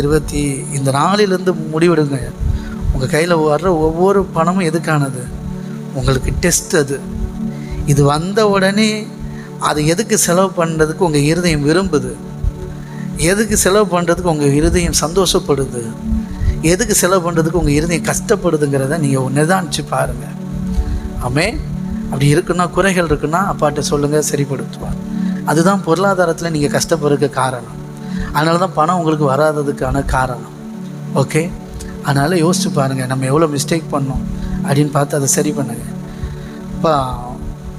இருபத்தி இந்த நாளிலிருந்து முடிவெடுங்க. உங்கள் கையில் வர்ற ஒவ்வொரு பணமும் எதுக்கானது? உங்களுக்கு டெஸ்ட் அது. இது வந்த உடனே அது எதுக்கு செலவு பண்ணுறதுக்கு உங்கள் இருதயம் விரும்புது? எதுக்கு செலவு பண்ணுறதுக்கு உங்கள் இருதயம் சந்தோஷப்படுது? எதுக்கு செலவு பண்ணுறதுக்கு உங்கள் இருதயம் கஷ்டப்படுதுங்கிறத நீங்கள் நிதானிச்சு பாருங்கள் ஆமே அப்படி இருக்குன்னா குறைகள் இருக்குன்னா அப்பாட்ட சொல்லுங்கள் சரிப்படுத்துவார். அதுதான் பொருளாதாரத்தில் நீங்கள் கஷ்டப்படுறதுக்கு காரணம். அதனால தான் பணம் உங்களுக்கு வராததுக்கான காரணம். ஓகே அதனால் யோசிச்சு பாருங்கள் நம்ம எவ்வளோ மிஸ்டேக் பண்ணோம் அப்படின்னு பார்த்து அதை சரி பண்ணுங்க. இப்போ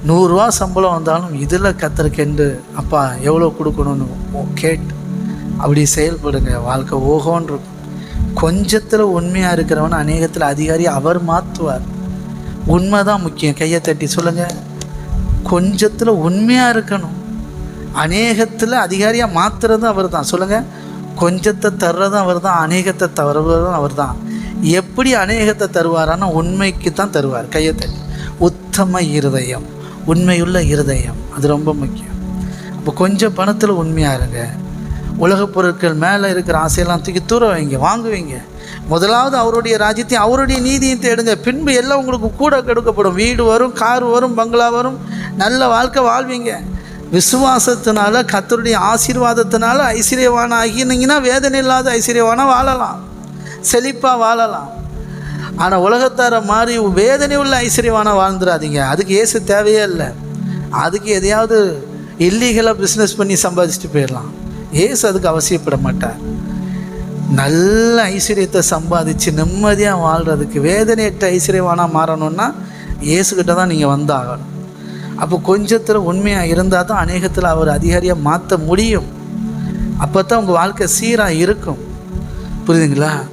நூறுரூவா சம்பளம் வந்தாலும் இதில் கத்திருக்கென்று அப்பா எவ்வளோ கொடுக்கணும்னு ஓ- கேட்டு அப்படி செயல்படுங்க. வாழ்க்கை ஓகோன்னு இருக்கும். கொஞ்சத்தில் உண்மையாக இருக்கிறவன் அநேகத்தில் அதிகாரி அவர் மாற்றுவார் உண்மை தான் முக்கியம். கையை தட்டி சொல்லுங்கள் கொஞ்சத்தில் உண்மையாக இருக்கணும். அநேகத்தில் அதிகாரியாக மாற்றுறதும் அவர் தான் சொல்லுங்கள் கொஞ்சத்தை தர்றதும் அவர் தான் அநேகத்தை தருவதும் அவர் தான் எப்படி அநேகத்தை தருவாரான்னா உண்மைக்கு தான் தருவார். கையை உத்தம இருதயம். உண்மையுள்ள இருதயம். அது ரொம்ப முக்கியம். அப்போ கொஞ்சம் பணத்தில் உண்மையாக இருங்க. உலகப் பொருட்கள் மேலே இருக்கிற ஆசையெல்லாம் தூக்கி தூர வைங்க வாங்குவீங்க. முதலாவது அவருடைய ராஜ்யத்தையும் அவருடைய நீதியும் தேடுங்க. பின்பு எல்லாம் உங்களுக்கு கூட கெடுக்கப்படும். வீடு வரும் கார் வரும் பங்களா வரும். நல்ல வாழ்க்கை வாழ்வீங்க. விசுவாசத்தினால கத்தருடைய ஆசீர்வாதத்தினால ஐஸ்வர்யவான ஆகினீங்கன்னா வேதனை இல்லாத ஐஸ்வர்யவான வாழலாம். செழிப்பாக வாழலாம். ஆனால் உலகத்தார மாதிரி வேதனை உள்ள ஐஸ்வர்யவான வாழ்ந்துடாதீங்க அதுக்கு ஏசு தேவையே இல்லை. அதுக்கு எதையாவது இல்லீகலாக பிஸ்னஸ் பண்ணி சம்பாதிச்சுட்டு போயிடலாம். ஏசு அதுக்கு அவசியப்பட மாட்டார். நல்ல ஐஸ்வர்யத்தை சம்பாதிச்சு நிம்மதியாக வாழ்கிறதுக்கு வேதனையற்ற ஐஸ்வர்யவானாக மாறணும்னா இயேசுக்கிட்ட தான் நீங்கள் வந்தாகணும். அப்போ கொஞ்சத்தில் உண்மையாக இருந்தால் தான் அநேகத்தில் அவர் அதிகாரியாக மாற்ற முடியும். அப்போ தான் உங்கள் வாழ்க்கை சீராக இருக்கும். புரியுதுங்களா?